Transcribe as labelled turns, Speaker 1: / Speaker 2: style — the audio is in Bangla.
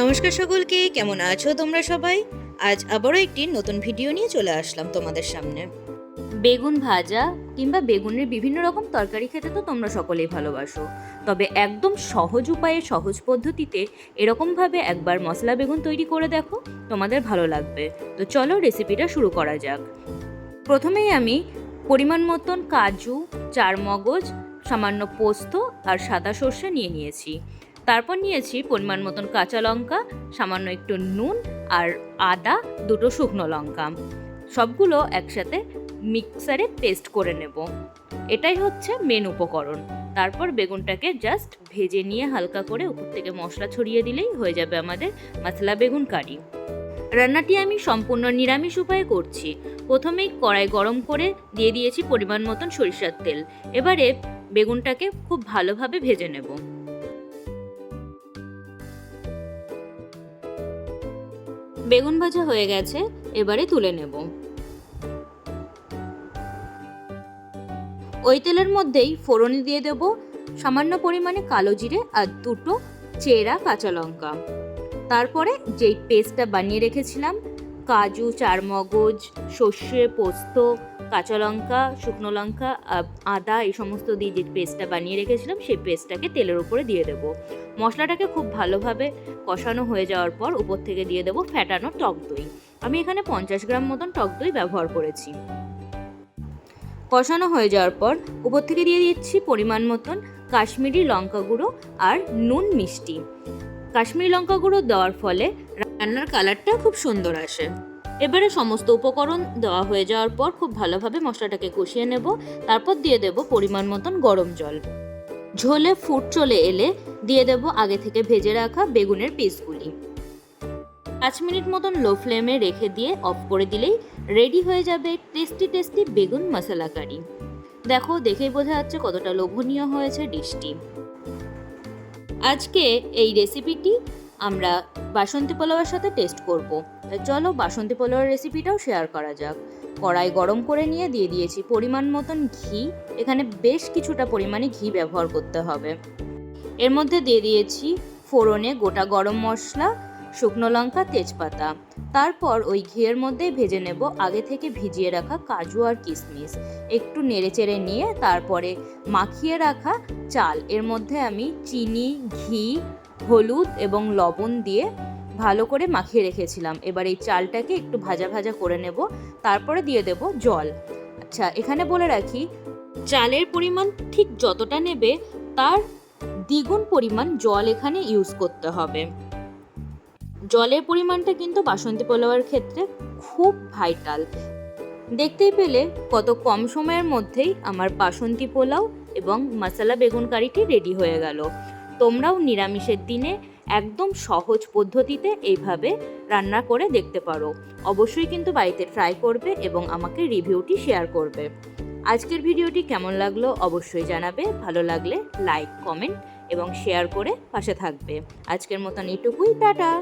Speaker 1: নমস্কার সকলকে, কেমন আছো তোমরা সবাই? আজ আবারও একটি নতুন ভিডিও নিয়ে চলে আসলাম তোমাদের সামনে। বেগুন ভাজা কিংবা বেগুনের বিভিন্ন রকম তরকারি খেতে তো তোমরা সকলেই ভালোবাসো। তবে একদম সহজ উপায়ে, সহজ পদ্ধতিতে এরকমভাবে একবার মশলা বেগুন তৈরি করে দেখো, তোমাদের ভালো লাগবে। তো চলো রেসিপিটা শুরু করা যাক। প্রথমেই আমি পরিমাণ মতন কাজু, চারমগজ, সামান্য পোস্ত আর সাদা সর্ষে নিয়ে নিয়েছি। তারপর নিয়েছি পরিমাণ মতন কাঁচা লঙ্কা, সামান্য একটু নুন আর আদা, দুটো শুকনো লঙ্কা। সবগুলো একসাথে মিক্সারে পেস্ট করে নেব। এটাই হচ্ছে মেন উপকরণ। তারপর বেগুনটাকে জাস্ট ভেজে নিয়ে হালকা করে উপর থেকে মশলা ছড়িয়ে দিলেই হয়ে যাবে আমাদের মশলা বেগুন কারি। রান্নাটি আমি সম্পূর্ণ নিরামিষ উপায়ে করছি। প্রথমেই কড়াই গরম করে দিয়ে দিয়েছি পরিমাণ মতন সরিষার তেল। এবারে বেগুনটাকে খুব ভালোভাবে ভেজে নেব। বেগুন ভাজা হয়ে গেছে, এবারে তুলে নেব। ওই তেলের মধ্যেই ফোড়ন দিয়ে দেব, সামান্য পরিমাণে কালো জিরে আর দুটো চেরা কাঁচা লঙ্কা। তারপরে যেই পেস্টটা বানিয়ে রেখেছিলাম কাজু, চারমগজ, সর্ষে, পোস্ত, কাঁচা লঙ্কা, শুকনো লঙ্কা আদা, এই সমস্ত দিয়ে যে পেস্টটা বানিয়ে রেখেছিলাম, সেই পেস্টটাকে তেলের উপরে দিয়ে দেবো। মশলাটাকে খুব ভালোভাবে কষানো হয়ে যাওয়ার পর উপর থেকে দিয়ে দেবো ফ্যাটানো টক দই। আমি এখানে পঞ্চাশ গ্রাম মতন টক দই ব্যবহার করেছি। কষানো হয়ে যাওয়ার পর উপর থেকে দিয়ে দিচ্ছি পরিমাণ মতন কাশ্মীরি লঙ্কা গুঁড়ো আর নুন মিষ্টি। কাশ্মীরি লঙ্কা গুঁড়ো দেওয়ার ফলে রান্নার কালারটা খুব সুন্দর আসে। এবারে সমস্ত উপকরণ দেওয়া হয়ে যাওয়ার পর খুব ভালোভাবে মশলাটাকে কষিয়ে নেব, তারপর দিয়ে দেব পরিমাণ মতন গরম জল। ঝোলে ফুট চলে এলে দিয়ে দেব আগে থেকে ভেজে রাখা বেগুনের পিসগুলি। পাঁচ মিনিট মতন লো ফ্লেমে রেখে দিয়ে অফ করে দিলেই রেডি হয়ে যাবে টেস্টি টেস্টি বেগুন মশলা কারি। দেখো, দেখেই বোঝা যাচ্ছে কতটা লোভনীয় হয়েছে ডিশটি। আজকে এই রেসিপিটি আমরা বাসন্তী পোলাওয়ের সাথে টেস্ট করব। চলো বাসন্তী পোলাওয়ের রেসিপিটাও শেয়ার করা যাক। কড়াই গরম করে নিয়ে দিয়ে দিয়েছি পরিমাণ মতন ঘি। এখানে বেশ কিছুটা পরিমাণে ঘি ব্যবহার করতে হবে। এর মধ্যে দিয়ে দিয়েছি ফোড়নে গোটা গরম মশলা, শুকনো লঙ্কা, তেজপাতা। তারপর ওই ঘিয়ের মধ্যে ভেজে নেব আগে থেকে ভিজিয়ে রাখা কাজু আর কিশমিশ। একটু নেড়েচেড়ে নিয়ে তারপরে মাখিয়ে রাখা চাল। এর মধ্যে আমি চিনি, ঘি হলুদ এবং লবণ দিয়ে ভালো করে মাখিয়ে রেখেছিলাম। এবার এই চালটাকে একটু ভাজা ভাজা করে নেব, তারপরে দিয়ে দেব জল। আচ্ছা এখানে বলে রাখি, চালের পরিমাণ ঠিক যতটা নেবে, তার দ্বিগুণ পরিমাণ জল এখানে ইউজ করতে হবে। জলের পরিমাণটা কিন্তু বাসন্তী পোলাওয়ের ক্ষেত্রে খুব ভাইটাল দেখতেই পেলে কত কম সময়ের মধ্যেই আমার বাসন্তী পোলাও এবং মশলা বেগুন কারিটি রেডি হয়ে গেল। তোমরাও নিরামিষের দিনে একদম সহজ পদ্ধতিতে এইভাবে রান্না করে দেখতে পারো। অবশ্যই কিন্তু বাড়িতে ট্রাই করবে এবং আমাকে রিভিউটি শেয়ার করবে। আজকের ভিডিওটি কেমন লাগল অবশ্যই জানাবে। ভালো লাগলে লাইক কমেন্ট এবং শেয়ার করে পাশে থাকবে। আজকের মতন এটুকুই, টাটা!